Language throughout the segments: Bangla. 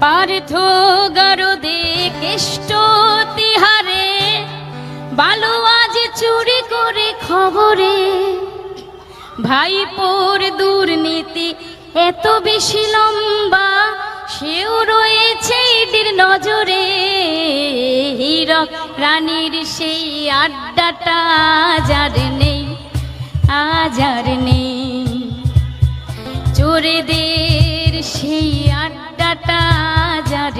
পার্থ গরদে কেষ্ট তিহারে। বালু আজ চুরি করে খবরে। ভাইপোর দুর্নীতি এত বেশি লম্বা, সেও রয়েছে এদের নজরে। হীরক রানীর সেই আড্ডাটা যার নেই, আজ আর নেই। চোরেদের সেই আড্ডাটা যার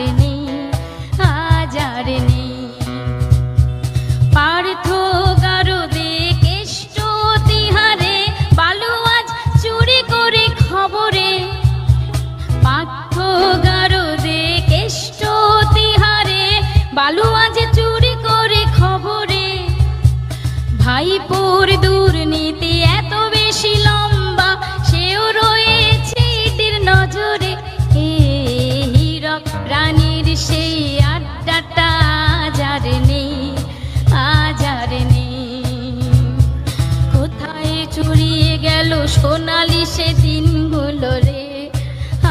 সোনালি সে দিনগুলো রে,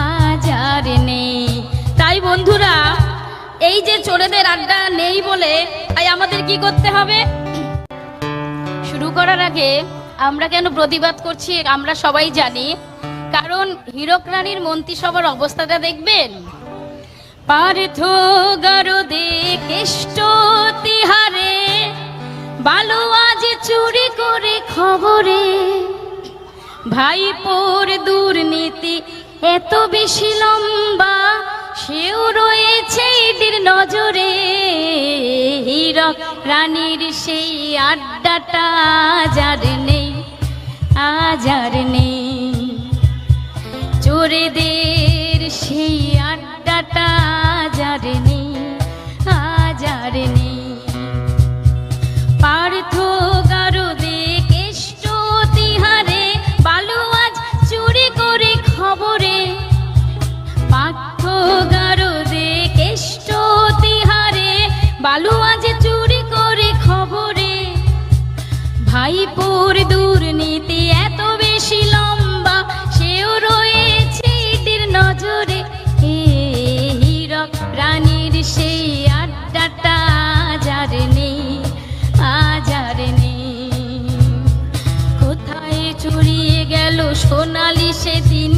আজ আর নেই। তাই বন্ধুরা, এই যে চোরেদের আড্ডা নেই বলে, তাই আমাদের কি করতে হবে? শুরু করার আগে আমরা কেন প্রতিবাদ করছি আমরা সবাই জানি। কারণ হীরক রানীর মন্ত্রিসভার অবস্থাটা দেখবেন? পার্থ গরদে কেষ্ট তিহারে, বালু আজ চুরি করে খবরে ভাইপোর দুর্নীতি এত বেশি লম্বা, সেও রয়েছে এদের নজরে। হীরক রানীর সেই আড্ডাটা যার নেই আজ আর নেই। চোরেদের সেই আড্ডাটা রানীর সেই আড্ডাটা যার নেই আজার নেই। কোথায় চুরিয়ে গেল সোনালি সেদিন